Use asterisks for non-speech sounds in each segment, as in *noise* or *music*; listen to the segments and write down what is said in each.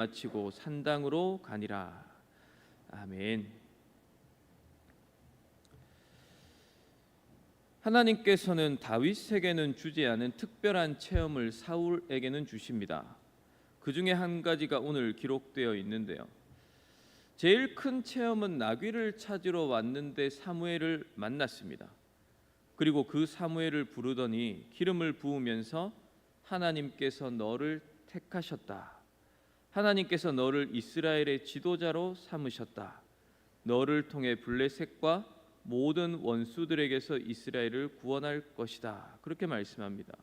마치고 산당으로 가니라. 아멘. 하나님께서는 다윗에게는 주지 않은 특별한 체험을 사울에게는 주십니다. 그 중에 한 가지가 오늘 기록되어 있는데요. 제일 큰 체험은 나귀를 찾으러 왔는데 사무엘을 만났습니다. 그리고 그 사무엘을 부르더니 기름을 부으면서 하나님께서 너를 택하셨다. 하나님께서 너를 이스라엘의 지도자로 삼으셨다. 너를 통해 블레셋과 모든 원수들에게서 이스라엘을 구원할 것이다. 그렇게 말씀합니다.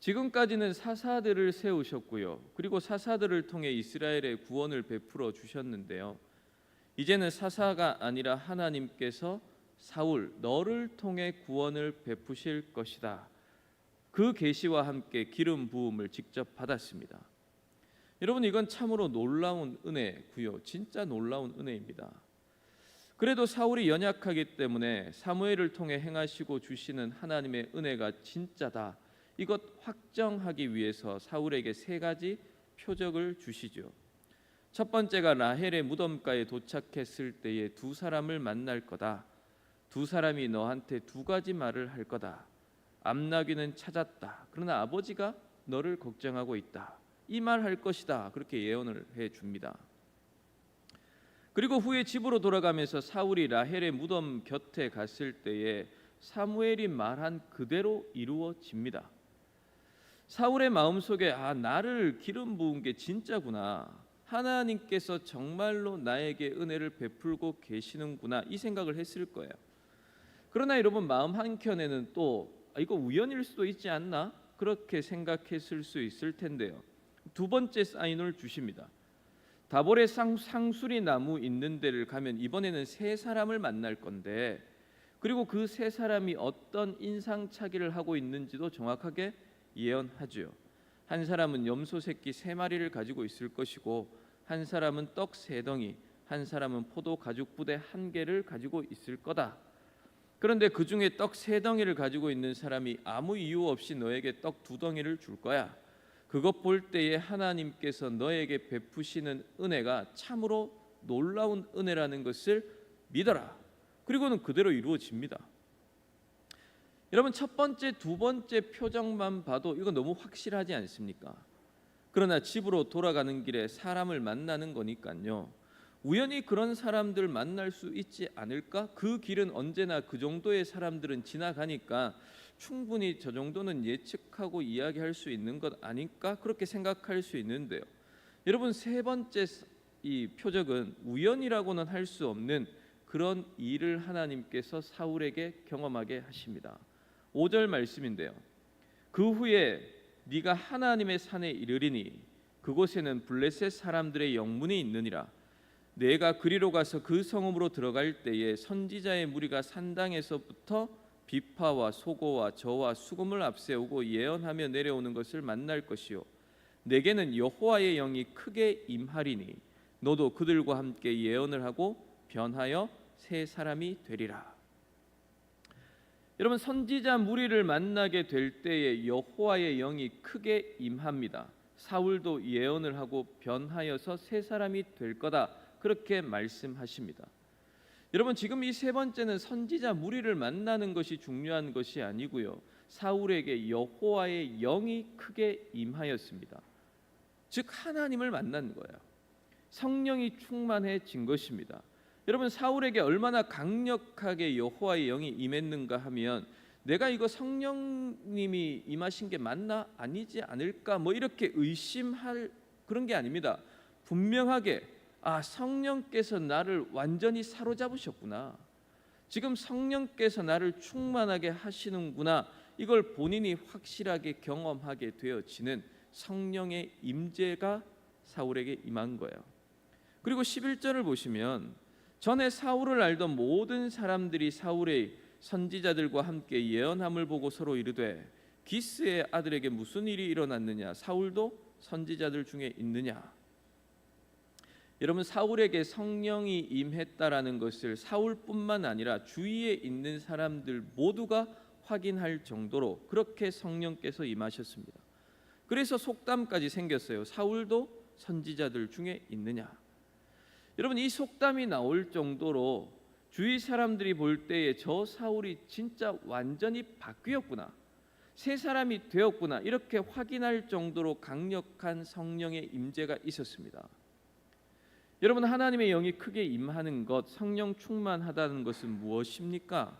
지금까지는 사사들을 세우셨고요. 그리고 사사들을 통해 이스라엘의 구원을 베풀어 주셨는데요. 이제는 사사가 아니라 하나님께서 사울 너를 통해 구원을 베푸실 것이다. 그 계시와 함께 기름 부음을 직접 받았습니다. 여러분 이건 참으로 놀라운 은혜고요. 진짜 놀라운 은혜입니다. 그래도 사울이 연약하기 때문에 사무엘을 통해 행하시고 주시는 하나님의 은혜가 진짜다. 이것 확정하기 위해서 사울에게 세 가지 표적을 주시죠. 첫 번째가 라헬의 무덤가에 도착했을 때에 두 사람을 만날 거다. 두 사람이 너한테 두 가지 말을 할 거다. 암나귀는 찾았다. 그러나 아버지가 너를 걱정하고 있다. 이말할 것이다. 그렇게 예언을 해 줍니다. 그리고 후에 집으로 돌아가면서 사울이 라헬의 무덤 곁에 갔을 때에 사무엘이 말한 그대로 이루어집니다. 사울의 마음속에 아 나를 기름 부은 게 진짜구나. 하나님께서 정말로 나에게 은혜를 베풀고 계시는구나 이 생각을 했을 거예요. 그러나 여러분 마음 한켠에는 또 아, 이거 우연일 수도 있지 않나 그렇게 생각했을 수 있을 텐데요. 두 번째 사인을 주십니다. 다볼의 상, 상수리 나무 있는 데를 가면 이번에는 세 사람을 만날 건데 그리고 그 세 사람이 어떤 인상차기를 하고 있는지도 정확하게 예언하죠. 한 사람은 염소 새끼 세 마리를 가지고 있을 것이고 한 사람은 떡 세 덩이, 한 사람은 포도 가죽 부대 한 개를 가지고 있을 거다. 그런데 그 중에 떡 세 덩이를 가지고 있는 사람이 아무 이유 없이 너에게 떡 두 덩이를 줄 거야. 그것 볼 때에 하나님께서 너에게 베푸시는 은혜가 참으로 놀라운 은혜라는 것을 믿어라. 그리고는 그대로 이루어집니다. 여러분 첫 번째, 두 번째 표정만 봐도 이거 너무 확실하지 않습니까? 그러나 집으로 돌아가는 길에 사람을 만나는 거니까요. 우연히 그런 사람들 만날 수 있지 않을까? 그 길은 언제나 그 정도의 사람들은 지나가니까 충분히 저 정도는 예측하고 이야기할 수 있는 것 아닐까? 그렇게 생각할 수 있는데요. 여러분 세 번째 이 표적은 우연이라고는 할 수 없는 그런 일을 하나님께서 사울에게 경험하게 하십니다. 5절 말씀인데요. 그 후에 네가 하나님의 산에 이르리니 그곳에는 블레셋 사람들의 영문이 있느니라. 내가 그리로 가서 그 성읍으로 들어갈 때에 선지자의 무리가 산당에서부터 비파와 소고와 저와 수금을 앞세우고 예언하며 내려오는 것을 만날 것이요 내게는 여호와의 영이 크게 임하리니 너도 그들과 함께 예언을 하고 변하여 새 사람이 되리라. 여러분 선지자 무리를 만나게 될 때에 여호와의 영이 크게 임합니다. 사울도 예언을 하고 변하여서 새 사람이 될 거다. 그렇게 말씀하십니다. 여러분 지금 이 세 번째는 선지자 무리를 만나는 것이 중요한 것이 아니고요. 사울에게 여호와의 영이 크게 임하였습니다. 즉 하나님을 만난 거예요. 성령이 충만해진 것입니다. 여러분 사울에게 얼마나 강력하게 여호와의 영이 임했는가 하면 내가 이거 성령님이 임하신 게 맞나 아니지 않을까 뭐 이렇게 의심할 그런 게 아닙니다. 분명하게 아 성령께서 나를 완전히 사로잡으셨구나. 지금 성령께서 나를 충만하게 하시는구나. 이걸 본인이 확실하게 경험하게 되어지는 성령의 임재가 사울에게 임한 거예요. 그리고 11절을 보시면 전에 사울을 알던 모든 사람들이 사울의 선지자들과 함께 예언함을 보고 서로 이르되 기스의 아들에게 무슨 일이 일어났느냐 사울도 선지자들 중에 있느냐 여러분 사울에게 성령이 임했다라는 것을 사울뿐만 아니라 주위에 있는 사람들 모두가 확인할 정도로 그렇게 성령께서 임하셨습니다. 그래서 속담까지 생겼어요. 사울도 선지자들 중에 있느냐? 여러분 이 속담이 나올 정도로 주위 사람들이 볼 때에 저 사울이 진짜 완전히 바뀌었구나. 새 사람이 되었구나. 이렇게 확인할 정도로 강력한 성령의 임재가 있었습니다. 여러분 하나님의 영이 크게 임하는 것, 성령 충만하다는 것은 무엇입니까?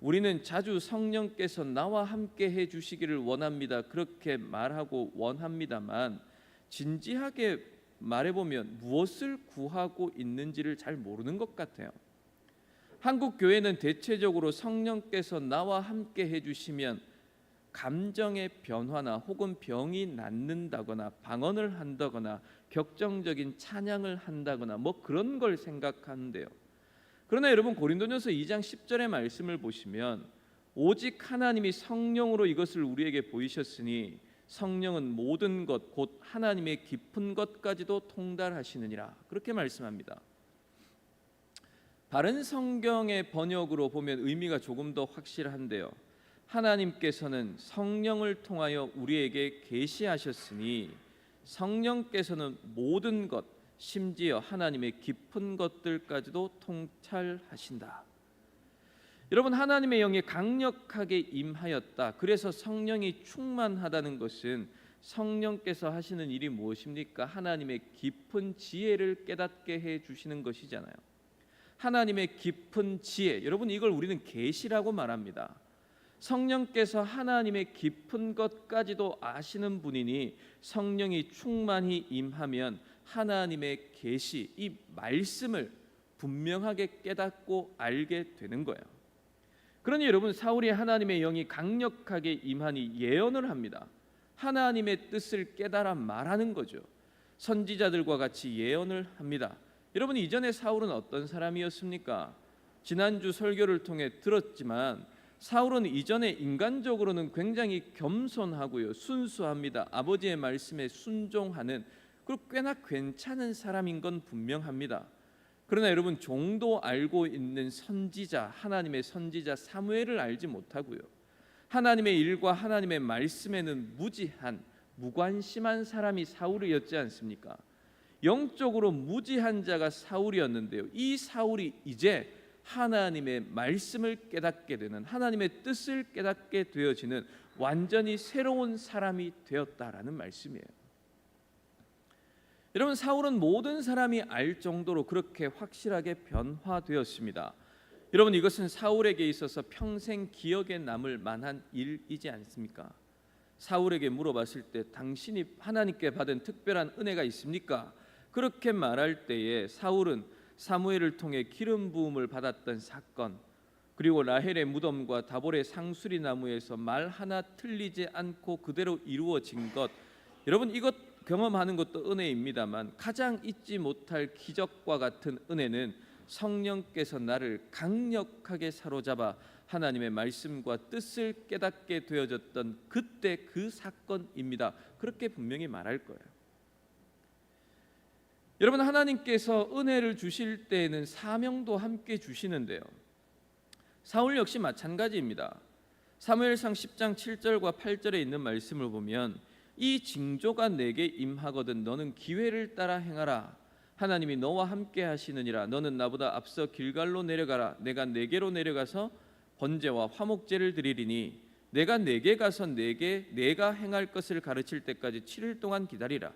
우리는 자주 성령께서 나와 함께 해 주시기를 원합니다. 그렇게 말하고 원합니다만 진지하게 말해 보면 무엇을 구하고 있는지를 잘 모르는 것 같아요. 한국 교회는 대체적으로 성령께서 나와 함께 해 주시면 감정의 변화나 혹은 병이 낫는다거나 방언을 한다거나 격정적인 찬양을 한다거나 뭐 그런 걸 생각하는데요. 그러나 여러분 고린도전서 2장 10절의 말씀을 보시면 오직 하나님이 성령으로 이것을 우리에게 보이셨으니 성령은 모든 것 곧 하나님의 깊은 것까지도 통달하시느니라 그렇게 말씀합니다. 바른 성경의 번역으로 보면 의미가 조금 더 확실한데요. 하나님께서는 성령을 통하여 우리에게 계시하셨으니 성령께서는 모든 것 심지어 하나님의 깊은 것들까지도 통찰하신다. 여러분 하나님의 영이 강력하게 임하였다. 그래서 성령이 충만하다는 것은 성령께서 하시는 일이 무엇입니까? 하나님의 깊은 지혜를 깨닫게 해 주시는 것이잖아요. 하나님의 깊은 지혜. 여러분 이걸 우리는 계시라고 말합니다. 성령께서 하나님의 깊은 것까지도 아시는 분이니 성령이 충만히 임하면 하나님의 계시 이 말씀을 분명하게 깨닫고 알게 되는 거예요. 그러니 여러분 사울이 하나님의 영이 강력하게 임하니 예언을 합니다. 하나님의 뜻을 깨달아 말하는 거죠. 선지자들과 같이 예언을 합니다. 여러분 이전에 사울은 어떤 사람이었습니까? 지난주 설교를 통해 들었지만 사울은 이전에 인간적으로는 굉장히 겸손하고요 순수합니다. 아버지의 말씀에 순종하는 그리고 꽤나 괜찮은 사람인 건 분명합니다. 그러나 여러분 종도 알고 있는 선지자 하나님의 선지자 사무엘을 알지 못하고요. 하나님의 일과 하나님의 말씀에는 무지한 무관심한 사람이 사울이었지 않습니까? 영적으로 무지한 자가 사울이었는데요. 이 사울이 이제 하나님의 말씀을 깨닫게 되는 하나님의 뜻을 깨닫게 되어지는 완전히 새로운 사람이 되었다라는 말씀이에요. 여러분 사울은 모든 사람이 알 정도로 그렇게 확실하게 변화되었습니다. 여러분 이것은 사울에게 있어서 평생 기억에 남을 만한 일이지 않습니까? 사울에게 물어봤을 때 당신이 하나님께 받은 특별한 은혜가 있습니까? 그렇게 말할 때에 사울은 사무엘을 통해 기름 부음을 받았던 사건 그리고 라헬의 무덤과 다볼의 상수리 나무에서 말 하나 틀리지 않고 그대로 이루어진 것 여러분 이것 경험하는 것도 은혜입니다만 가장 잊지 못할 기적과 같은 은혜는 성령께서 나를 강력하게 사로잡아 하나님의 말씀과 뜻을 깨닫게 되어졌던 그때 그 사건입니다. 그렇게 분명히 말할 거예요. 여러분 하나님께서 은혜를 주실 때에는 사명도 함께 주시는데요. 사울 역시 마찬가지입니다. 사무엘상 10장 7절과 8절에 있는 말씀을 보면 이 징조가 내게 임하거든 너는 기회를 따라 행하라 하나님이 너와 함께 하시느니라 너는 나보다 앞서 길갈로 내려가라 내가 내게로 내려가서 번제와 화목제를 드리리니 내가 내게 가서 내게 내가 행할 것을 가르칠 때까지 7일 동안 기다리라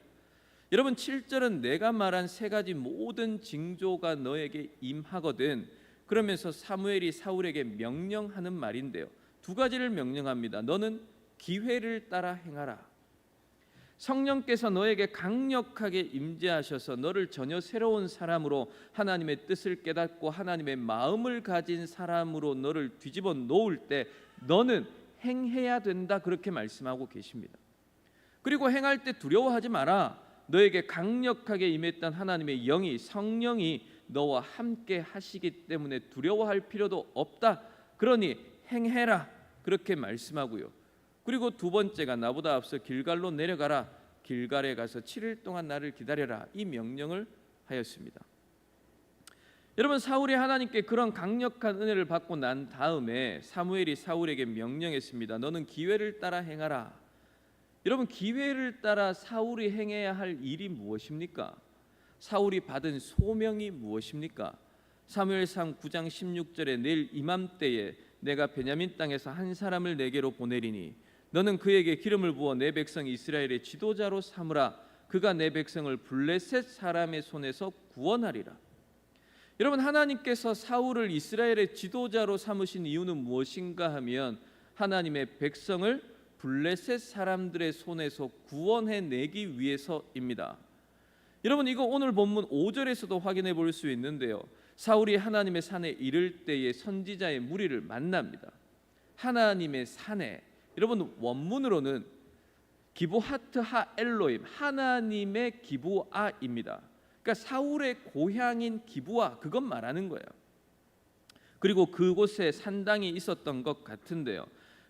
여러분 7절은 내가 말한 세 가지 모든 징조가 너에게 임하거든 그러면서 사무엘이 사울에게 명령하는 말인데요 두 가지를 명령합니다 너는 기회를 따라 행하라 성령께서 너에게 강력하게 임재하셔서 너를 전혀 새로운 사람으로 하나님의 뜻을 깨닫고 하나님의 마음을 가진 사람으로 너를 뒤집어 놓을 때 너는 행해야 된다 그렇게 말씀하고 계십니다. 그리고 행할 때 두려워하지 마라. 너에게 강력하게 임했던 하나님의 영이 성령이 너와 함께 하시기 때문에 두려워할 필요도 없다. 그러니 행해라. 그렇게 말씀하고요. 그리고 두 번째가 나보다 앞서 길갈로 내려가라. 길갈에 가서 7일 동안 나를 기다려라. 이 명령을 하였습니다. 여러분 사울이 하나님께 그런 강력한 은혜를 받고 난 다음에 사무엘이 사울에게 명령했습니다. 너는 기회를 따라 행하라. 여러분 기회를 따라 사울이 행해야 할 일이 무엇입니까? 사울이 받은 소명이 무엇입니까? 사무엘상 9장 16절에 내일 이맘때에 내가 베냐민 땅에서 한 사람을 내게로 보내리니 너는 그에게 기름을 부어 내 백성 이스라엘의 지도자로 삼으라 그가 내 백성을 블레셋 사람의 손에서 구원하리라. 여러분 하나님께서 사울을 이스라엘의 지도자로 삼으신 이유는 무엇인가 하면 하나님의 백성을 블레셋 사람들의 손에서 구원해 내기 위해서입니다. 여러분 이거 오늘 본문 5절에서도 확인해 볼 수 있는데요. 사울이 하나님의 산에 이를 때에 선지자의 무리를 만납니다. 하나님의 산에 여러분 원문으로는 기브하트 하 엘로임 하나님의 기브아입니다. 그러니까 사울의 고향인 기브아 그것 말하는 거예요. 그리고 그곳에 산당이 있었던 것 같은데요.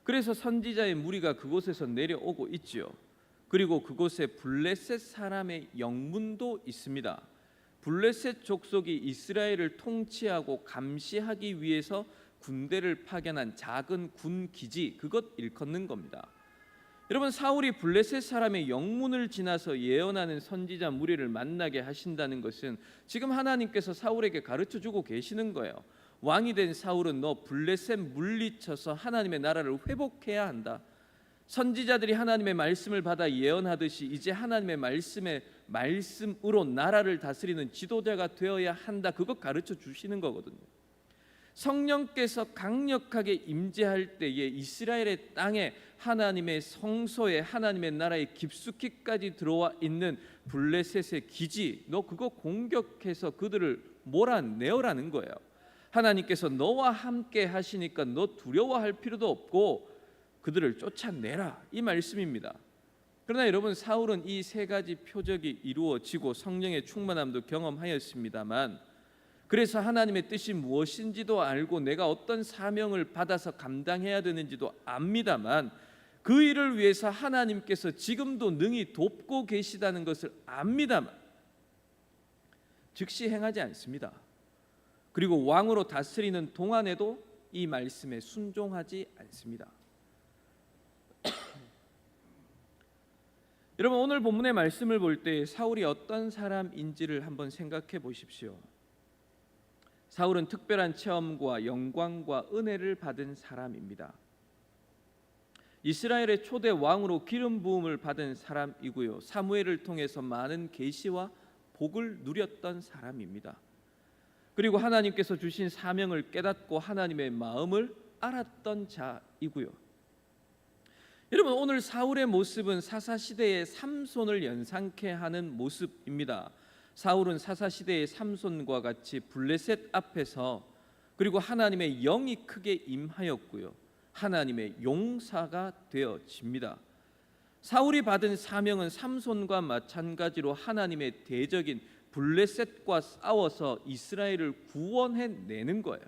그래서 선지자의 무리가 그곳에서 내려오고 있지요. 그리고 그곳에 블레셋 사람의 영문도 있습니다. 블레셋 족속이 이스라엘을 통치하고 감시하기 위해서 군대를 파견한 작은 군 기지 그것 일컫는 겁니다. 여러분 사울이 블레셋 사람의 영문을 지나서 예언하는 선지자 무리를 만나게 하신다는 것은 지금 하나님께서 사울에게 가르쳐 주고 계시는 거예요. 왕이 된 사울은 너 블레셋 물리쳐서 하나님의 나라를 회복해야 한다. 선지자들이 하나님의 말씀을 받아 예언하듯이 이제 하나님의 말씀의 말씀으로 나라를 다스리는 지도자가 되어야 한다. 그것 가르쳐 주시는 거거든요. 성령께서 강력하게 임재할 때에 이스라엘의 땅에 하나님의 성소에 하나님의 나라에 깊숙이까지 들어와 있는 블레셋의 기지 너 그거 공격해서 그들을 몰아내어라는 거예요. 하나님께서 너와 함께 하시니까 너 두려워할 필요도 없고 그들을 쫓아내라 이 말씀입니다. 그러나 여러분 사울은 이 세 가지 표적이 이루어지고 성령의 충만함도 경험하였습니다만 그래서 하나님의 뜻이 무엇인지도 알고 내가 어떤 사명을 받아서 감당해야 되는지도 압니다만 그 일을 위해서 하나님께서 지금도 능히 돕고 계시다는 것을 압니다만 즉시 행하지 않습니다. 그리고 왕으로 다스리는 동안에도 이 말씀에 순종하지 않습니다. *clears throat* 여러분 오늘 본문의 말씀을 볼 때 사울이 어떤 사람인지를 한번 생각해 보십시오. 사울은 특별한 체험과 영광과 은혜를 받은 사람입니다. 이스라엘의 초대 왕으로 기름 부음을 받은 사람이고요. 사무엘을 통해서 많은 계시와 복을 누렸던 사람입니다. 그리고 하나님께서 주신 사명을 깨닫고 하나님의 마음을 알았던 자이고요. 여러분 오늘 사울의 모습은 사사 시대의 삼손을 연상케 하는 모습입니다. 사울은 사사 시대의 삼손과 같이 블레셋 앞에서 그리고 하나님의 영이 크게 임하였고요. 하나님의 용사가 되어집니다. 사울이 받은 사명은 삼손과 마찬가지로 하나님의 대적인 블레셋과 싸워서 이스라엘을 구원해 내는 거예요.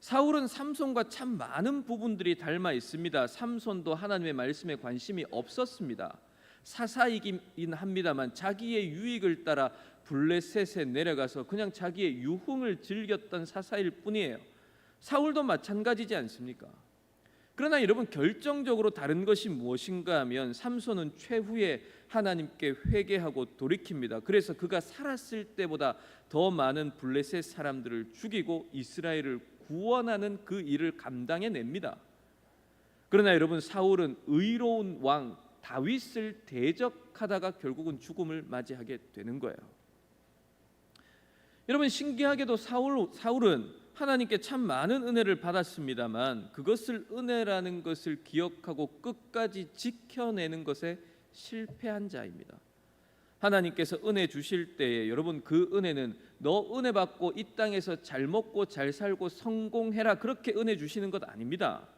사울은 삼손과 참 많은 부분들이 닮아 있습니다. 삼손도 하나님의 말씀에 관심이 없었습니다. 사사이긴 합니다만 자기의 유익을 따라 블레셋에 내려가서 그냥 자기의 유흥을 즐겼던 사사일 뿐이에요. 사울도 마찬가지지 않습니까? 그러나 여러분 결정적으로 다른 것이 무엇인가 하면 삼손은 최후에 하나님께 회개하고 돌이킵니다. 그래서 그가 살았을 때보다 더 많은 블레셋 사람들을 죽이고 이스라엘을 구원하는 그 일을 감당해 냅니다. 그러나 여러분 사울은 의로운 왕 다윗을 대적하다가 결국은 죽음을 맞이하게 되는 거예요. 여러분 신기하게도 사울 사울은 하나님께 참 많은 은혜를 받았습니다만 그것을 은혜라는 것을 기억하고 끝까지 지켜내는 것에 실패한 자입니다. 하나님께서 은혜 주실 때에 여러분 그 은혜는 너 은혜 받고 이 땅에서 잘 먹고 잘 살고 성공해라 그렇게 은혜 주시는 것 아닙니다.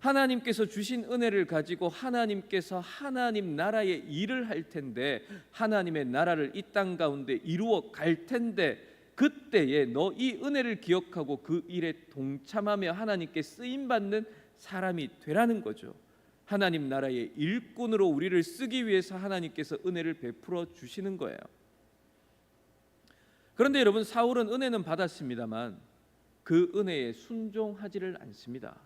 하나님께서 주신 은혜를 가지고 하나님께서 하나님 나라의 일을 할 텐데 하나님의 나라를 이 땅 가운데 이루어 갈 텐데 그때에 너 이 은혜를 기억하고 그 일에 동참하며 하나님께 쓰임 받는 사람이 되라는 거죠. 하나님 나라의 일꾼으로 우리를 쓰기 위해서 하나님께서 은혜를 베풀어 주시는 거예요. 그런데 여러분 사울은 은혜는 받았습니다만 그 은혜에 순종하지를 않습니다.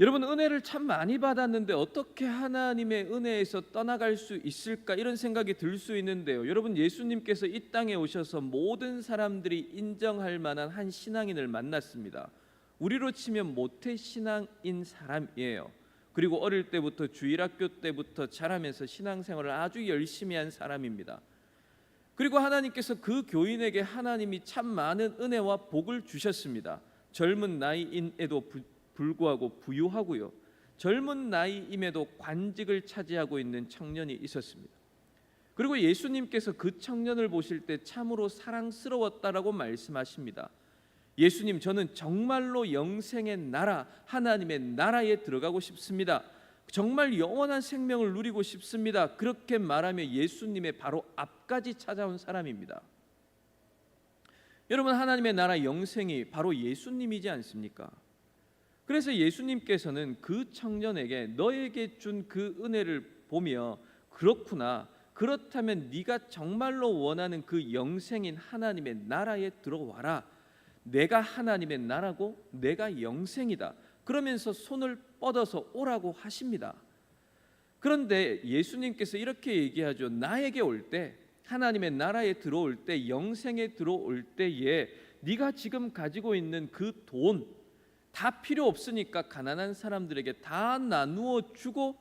여러분 은혜를 참 많이 받았는데 어떻게 하나님의 은혜에서 떠나갈 수 있을까 이런 생각이 들 수 있는데요. 여러분 예수님께서 이 땅에 오셔서 모든 사람들이 인정할 만한 한 신앙인을 만났습니다. 우리로 치면 모태 신앙인 사람이에요. 그리고 어릴 때부터 주일학교 때부터 자라면서 신앙생활을 아주 열심히 한 사람입니다. 그리고 하나님께서 그 교인에게 하나님이 참 많은 은혜와 복을 주셨습니다. 젊은 나이인에도 부- 불구하고 부유하고요. 젊은 나이임에도 관직을 차지하고 있는 청년이 있었습니다. 그리고 예수님께서 그 청년을 보실 때 참으로 사랑스러웠다라고 말씀하십니다. 예수님 저는 정말로 영생의 나라 하나님의 나라에 들어가고 싶습니다. 정말 영원한 생명을 누리고 싶습니다. 그렇게 말하며 예수님의 바로 앞까지 찾아온 사람입니다. 여러분 하나님의 나라 영생이 바로 예수님이지 않습니까? 그래서 예수님께서는 그 청년에게 너에게 준 그 은혜를 보며 그렇구나. 그렇다면 네가 정말로 원하는 그 영생인 하나님의 나라에 들어와라. 내가 하나님의 나라고 내가 영생이다. 그러면서 손을 뻗어서 오라고 하십니다. 그런데 예수님께서 이렇게 얘기하죠. 나에게 올 때 하나님의 나라에 들어올 때 영생에 들어올 때에 네가 지금 가지고 있는 그 돈 다 필요 없으니까 가난한 사람들에게 다 나누어 주고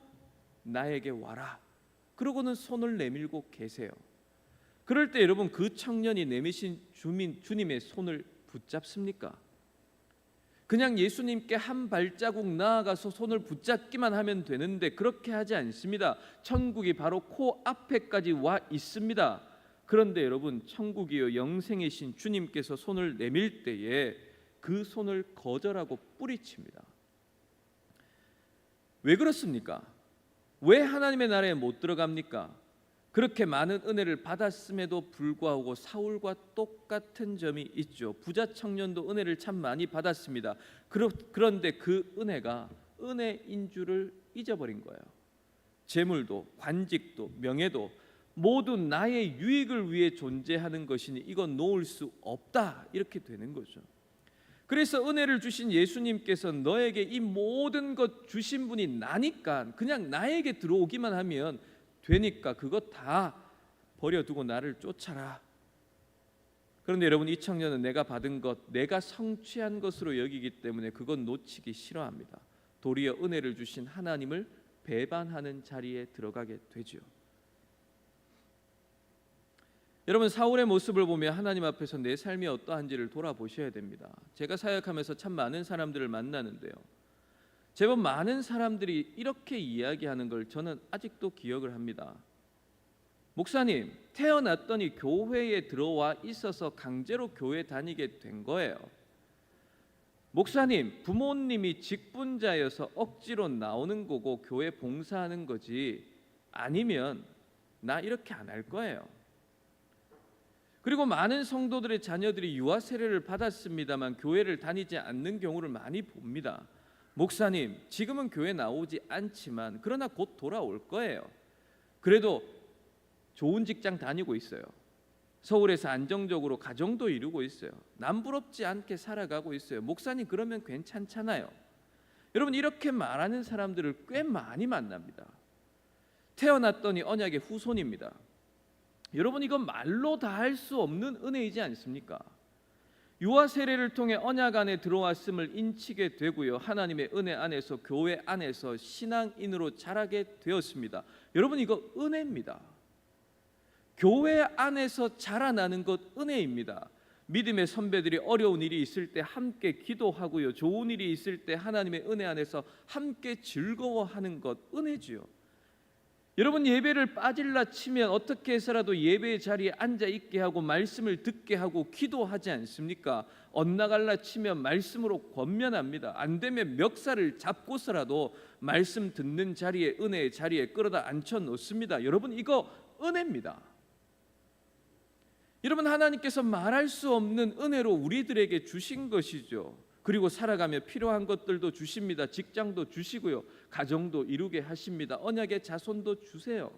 나에게 와라. 그러고는 손을 내밀고 계세요. 그럴 때 여러분 그 청년이 내미신 주민 주님의 손을 붙잡습니까? 그냥 예수님께 한 발자국 나아가서 손을 붙잡기만 하면 되는데 그렇게 하지 않습니다. 천국이 바로 코 앞에까지 와 있습니다. 그런데 여러분 천국이요 영생이신 주님께서 손을 내밀 때에 그 손을 거절하고 뿌리칩니다. 왜 그렇습니까? 왜 하나님의 나라에 못 들어갑니까? 그렇게 많은 은혜를 받았음에도 불구하고 사울과 똑같은 점이 있죠. 부자 청년도 은혜를 참 많이 받았습니다. 그런데 그 은혜가 은혜인 줄을 잊어버린 거예요. 재물도 관직도 명예도 모두 나의 유익을 위해 존재하는 것이니 이건 놓을 수 없다 이렇게 되는 거죠. 그래서 은혜를 주신 예수님께서 너에게 이 모든 것 주신 분이 나니까 그냥 나에게 들어오기만 하면 되니까 그것 다 버려두고 나를 쫓아라. 그런데 여러분 이 청년은 내가 받은 것, 내가 성취한 것으로 여기기 때문에 그건 놓치기 싫어합니다. 도리어 은혜를 주신 하나님을 배반하는 자리에 들어가게 되죠. 여러분 사울의 모습을 보며 하나님 앞에서 내 삶이 어떠한지를 돌아보셔야 됩니다. 제가 사역하면서 참 많은 사람들을 만나는데요. 제법 많은 사람들이 이렇게 이야기하는 걸 저는 아직도 기억을 합니다. 목사님, 태어났더니 교회에 들어와 있어서 강제로 교회 다니게 된 거예요. 목사님, 부모님이 직분자여서 억지로 나오는 거고 교회 봉사하는 거지 아니면 나 이렇게 안 할 거예요. 그리고 많은 성도들의 자녀들이 유아 세례를 받았습니다만 교회를 다니지 않는 경우를 많이 봅니다. 목사님, 지금은 교회 나오지 않지만 그러나 곧 돌아올 거예요. 그래도 좋은 직장 다니고 있어요. 서울에서 안정적으로 가정도 이루고 있어요. 남부럽지 않게 살아가고 있어요. 목사님 그러면 괜찮잖아요. 여러분 이렇게 말하는 사람들을 꽤 많이 만납니다. 태어났더니 언약의 후손입니다. 여러분 이건 말로 다 할 수 없는 은혜이지 않습니까? 유아 세례를 통해 언약 안에 들어왔음을 인치게 되고요. 하나님의 은혜 안에서 교회 안에서 신앙인으로 자라게 되었습니다. 여러분 이거 은혜입니다. 교회 안에서 자라나는 것 은혜입니다. 믿음의 선배들이 어려운 일이 있을 때 함께 기도하고요. 좋은 일이 있을 때 하나님의 은혜 안에서 함께 즐거워하는 것 은혜지요. 여러분 예배를 빠질라 치면 어떻게 해서라도 예배의 자리에 앉아 있게 하고 말씀을 듣게 하고 기도하지 않습니까? 엇나갈라 치면 말씀으로 권면합니다. 안 되면 멱살을 잡고서라도 말씀 듣는 자리에 은혜의 자리에 끌어다 앉혀 놓습니다. 여러분 이거 은혜입니다. 여러분 하나님께서 말할 수 없는 은혜로 우리들에게 주신 것이죠. 그리고 살아가며 필요한 것들도 주십니다. 직장도 주시고요. 가정도 이루게 하십니다. 언약의 자손도 주세요.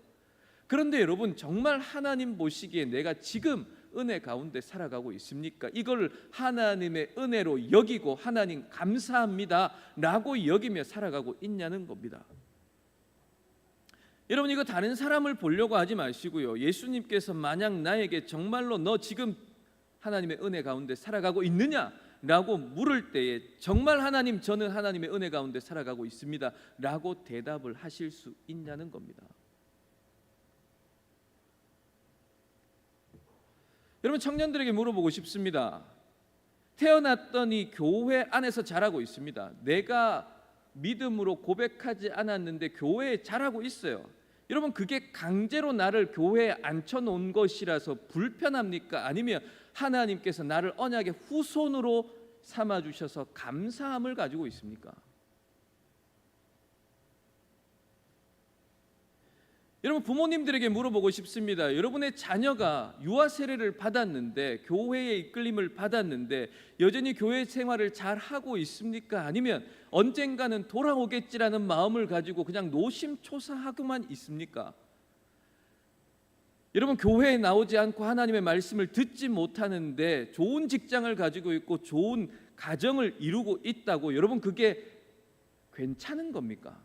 그런데 여러분 정말 하나님 보시기에 내가 지금 은혜 가운데 살아가고 있습니까? 이걸 하나님의 은혜로 여기고 하나님 감사합니다라고 여기며 살아가고 있냐는 겁니다. 여러분 이거 다른 사람을 보려고 하지 마시고요. 예수님께서 만약 나에게 정말로 너 지금 하나님의 은혜 가운데 살아가고 있느냐 라고 물을 때에 정말 하나님 저는 하나님의 은혜 가운데 살아가고 있습니다 라고 대답을 하실 수 있냐는 겁니다. 여러분 청년들에게 물어보고 싶습니다. 태어났더니 교회 안에서 자라고 있습니다. 내가 믿음으로 고백하지 않았는데 교회에 자라고 있어요. 여러분 그게 강제로 나를 교회에 앉혀 놓은 것이라서 불편합니까? 아니면 하나님께서 나를 언약의 후손으로 삼아 주셔서 감사함을 가지고 있습니까? 여러분 부모님들에게 물어보고 싶습니다. 여러분의 자녀가 유아 세례를 받았는데 교회의 이끌림을 받았는데 여전히 교회 생활을 잘 하고 있습니까? 아니면 언젠가는 돌아오겠지라는 마음을 가지고 그냥 노심초사하고만 있습니까? 여러분 교회에 나오지 않고 하나님의 말씀을 듣지 못하는데 좋은 직장을 가지고 있고 좋은 가정을 이루고 있다고 여러분 그게 괜찮은 겁니까?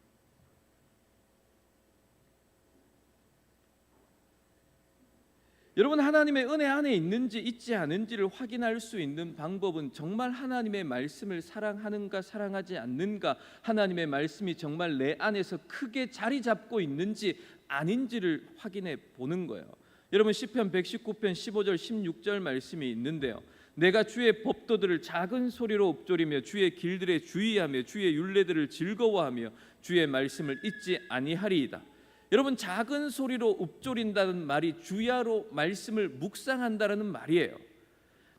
여러분 하나님의 은혜 안에 있는지 있지 않은지를 확인할 수 있는 방법은 정말 하나님의 말씀을 사랑하는가 사랑하지 않는가 하나님의 말씀이 정말 내 안에서 크게 자리 잡고 있는지 아닌지를 확인해 보는 거예요. 여러분 시편 119편 15절 16절 말씀이 있는데요. 내가 주의 법도들을 작은 소리로 읊조리며 주의 길들에 주의하며 주의 율례들을 즐거워하며 주의 말씀을 잊지 아니하리이다. 여러분 작은 소리로 읊조린다는 말이 주야로 말씀을 묵상한다라는 말이에요.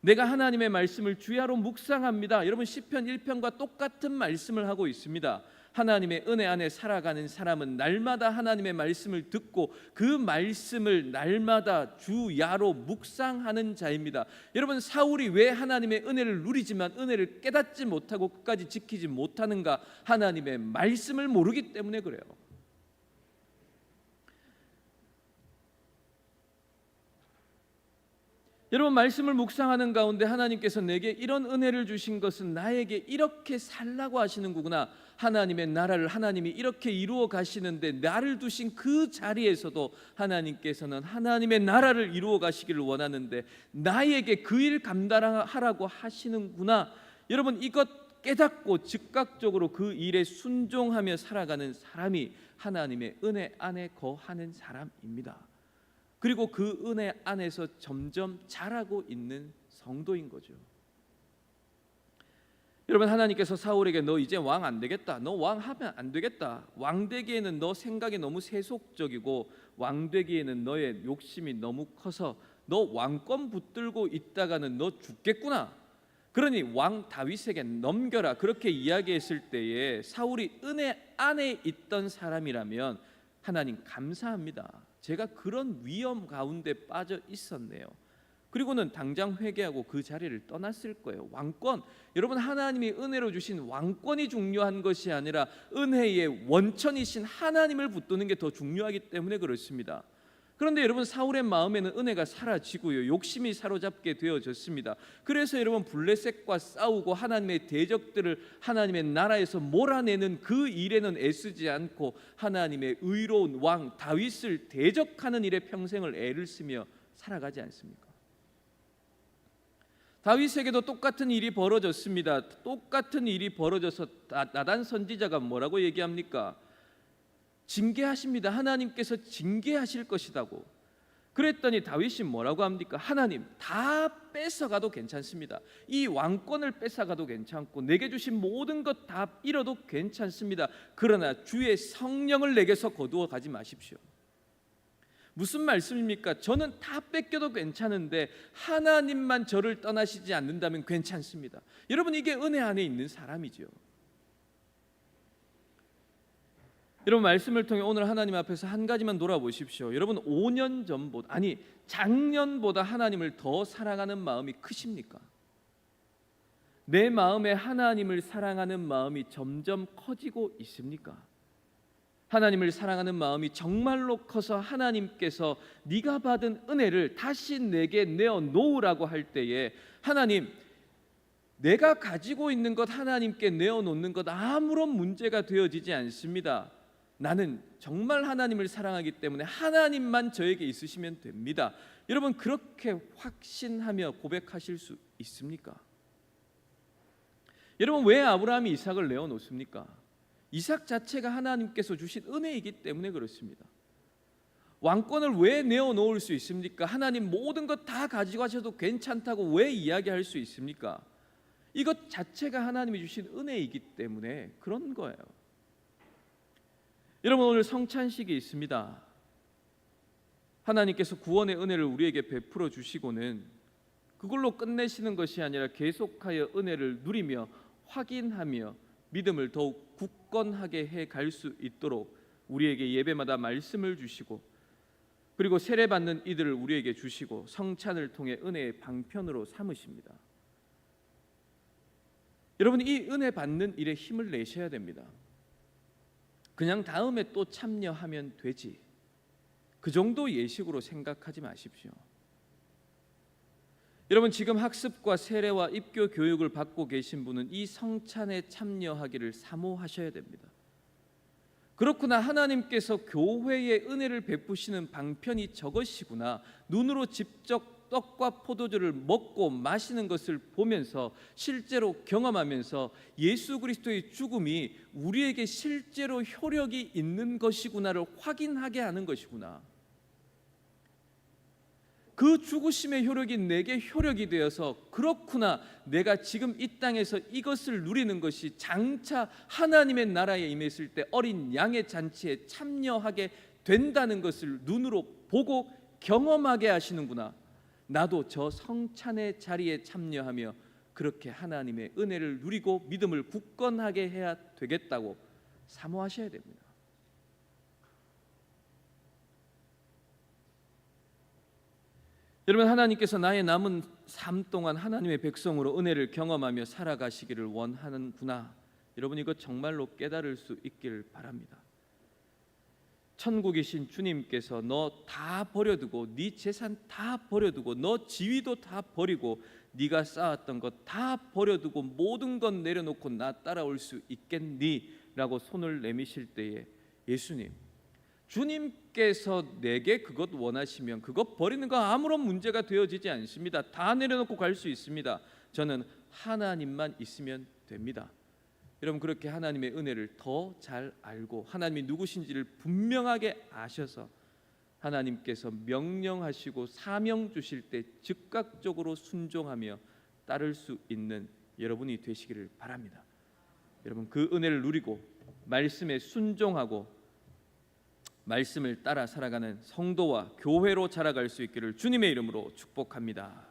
내가 하나님의 말씀을 주야로 묵상합니다. 여러분 시편 1편과 똑같은 말씀을 하고 있습니다. 하나님의 은혜 안에 살아가는 사람은 날마다 하나님의 말씀을 듣고 그 말씀을 날마다 주야로 묵상하는 자입니다. 여러분 사울이 왜 하나님의 은혜를 누리지만 은혜를 깨닫지 못하고 끝까지 지키지 못하는가? 하나님의 말씀을 모르기 때문에 그래요. 여러분 말씀을 묵상하는 가운데 하나님께서 내게 이런 은혜를 주신 것은 나에게 이렇게 살라고 하시는 거구나. 하나님의 나라를 하나님이 이렇게 이루어 가시는데 나를 두신 그 자리에서도 하나님께서는 하나님의 나라를 이루어 가시기를 원하는데 나에게 그 일 감당하라고 하시는구나. 여러분 이것 깨닫고 즉각적으로 그 일에 순종하며 살아가는 사람이 하나님의 은혜 안에 거하는 사람입니다. 그리고 그 은혜 안에서 점점 자라고 있는 성도인 거죠. 여러분 하나님께서 사울에게 너 이제 왕 안 되겠다. 너 왕 하면 안 되겠다. 왕 되기에는 너 생각이 너무 세속적이고 왕 되기에는 너의 욕심이 너무 커서 너 왕권 붙들고 있다가는 너 죽겠구나. 그러니 왕 다윗에게 넘겨라. 그렇게 이야기했을 때에 사울이 은혜 안에 있던 사람이라면 하나님 감사합니다. 제가 그런 위험 가운데 빠져 있었네요. 그리고는 당장 회개하고 그 자리를 떠났을 거예요. 왕권 여러분 하나님이 은혜로 주신 왕권이 중요한 것이 아니라 은혜의 원천이신 하나님을 붙드는 게 더 중요하기 때문에 그렇습니다. 그런데 여러분 사울의 마음에는 은혜가 사라지고요. 욕심이 사로잡게 되어졌습니다. 그래서 여러분 블레셋과 싸우고 하나님의 대적들을 하나님의 나라에서 몰아내는 그 일에는 애쓰지 않고 하나님의 의로운 왕 다윗을 대적하는 일에 평생을 애를 쓰며 살아가지 않습니까? 다윗에게도 똑같은 일이 벌어졌습니다. 똑같은 일이 벌어져서 나단 선지자가 뭐라고 얘기합니까? 징계하십니다. 하나님께서 징계하실 것이다고. 그랬더니 다윗이 뭐라고 합니까? 하나님 다 뺏어가도 괜찮습니다. 이 왕권을 뺏어가도 괜찮고 내게 주신 모든 것 다 잃어도 괜찮습니다. 그러나 주의 성령을 내게서 거두어 가지 마십시오. 무슨 말씀입니까? 저는 다 뺏겨도 괜찮은데 하나님만 저를 떠나시지 않는다면 괜찮습니다. 여러분 이게 은혜 안에 있는 사람이죠. 여러분 말씀을 통해 오늘 하나님 앞에서 한 가지만 돌아보십시오. 여러분 5년 전보다 아니 작년보다 하나님을 더 사랑하는 마음이 크십니까? 내 마음에 하나님을 사랑하는 마음이 점점 커지고 있습니까? 하나님을 사랑하는 마음이 정말로 커서 하나님께서 네가 받은 은혜를 다시 내게 내어 놓으라고 할 때에 하나님 내가 가지고 있는 것 하나님께 내어 놓는 것 아무런 문제가 되어지지 않습니다. 나는 정말 하나님을 사랑하기 때문에 하나님만 저에게 있으시면 됩니다. 여러분 그렇게 확신하며 고백하실 수 있습니까? 여러분 왜 아브라함이 이삭을 내어 놓습니까? 이삭 자체가 하나님께서 주신 은혜이기 때문에 그렇습니다. 왕권을 왜 내어 놓을 수 있습니까? 하나님 모든 것 다 가지고 가셔도 괜찮다고 왜 이야기할 수 있습니까? 이것 자체가 하나님이 주신 은혜이기 때문에 그런 거예요. 여러분 오늘 성찬식이 있습니다. 하나님께서 구원의 은혜를 우리에게 베풀어 주시고는 그걸로 끝내시는 것이 아니라 계속하여 은혜를 누리며 확인하며 믿음을 더욱 굳건하게 해 갈 수 있도록 우리에게 예배마다 말씀을 주시고 그리고 세례 받는 이들을 우리에게 주시고 성찬을 통해 은혜의 방편으로 삼으십니다. 여러분 이 은혜 받는 일에 힘을 내셔야 됩니다. 그냥 다음에 또 참여하면 되지. 그 정도 예식으로 생각하지 마십시오. 여러분 지금 학습과 세례와 입교 교육을 받고 계신 분은 이 성찬에 참여하기를 사모하셔야 됩니다. 그렇구나 하나님께서 교회에 은혜를 베푸시는 방편이 저것이구나 눈으로 직접 떡과 포도주를 먹고 마시는 것을 보면서 실제로 경험하면서 예수 그리스도의 죽음이 우리에게 실제로 효력이 있는 것이구나를 확인하게 하는 것이구나. 그 죽으심의 효력이 내게 효력이 되어서 그렇구나 내가 지금 이 땅에서 이것을 누리는 것이 장차 하나님의 나라에 임했을 때 어린 양의 잔치에 참여하게 된다는 것을 눈으로 보고 경험하게 하시는구나 나도 저 성찬의 자리에 참여하며 그렇게 하나님의 은혜를 누리고 믿음을 굳건하게 해야 되겠다고 사모하셔야 됩니다. 여러분 하나님께서 나의 남은 삶 동안 하나님의 백성으로 은혜를 경험하며 살아가시기를 원하는구나. 여러분 이거 정말로 깨달을 수 있기를 바랍니다. 천국이신 주님께서 너 다 버려두고 네 재산 다 버려두고 너 지위도 다 버리고 네가 쌓았던 것 다 버려두고 모든 것 내려놓고 나 따라올 수 있겠니?라고 손을 내미실 때에 예수님 주님께서 내게 그것 원하시면 그것 버리는 거 아무런 문제가 되어지지 않습니다. 다 내려놓고 갈 수 있습니다. 저는 하나님만 있으면 됩니다. 여러분 그렇게 하나님의 은혜를 더 잘 알고 하나님이 누구신지를 분명하게 아셔서 하나님께서 명령하시고 사명 주실 때 즉각적으로 순종하며 따를 수 있는 여러분이 되시기를 바랍니다. 여러분 그 은혜를 누리고 말씀에 순종하고 말씀을 따라 살아가는 성도와 교회로 자라갈 수 있기를 주님의 이름으로 축복합니다.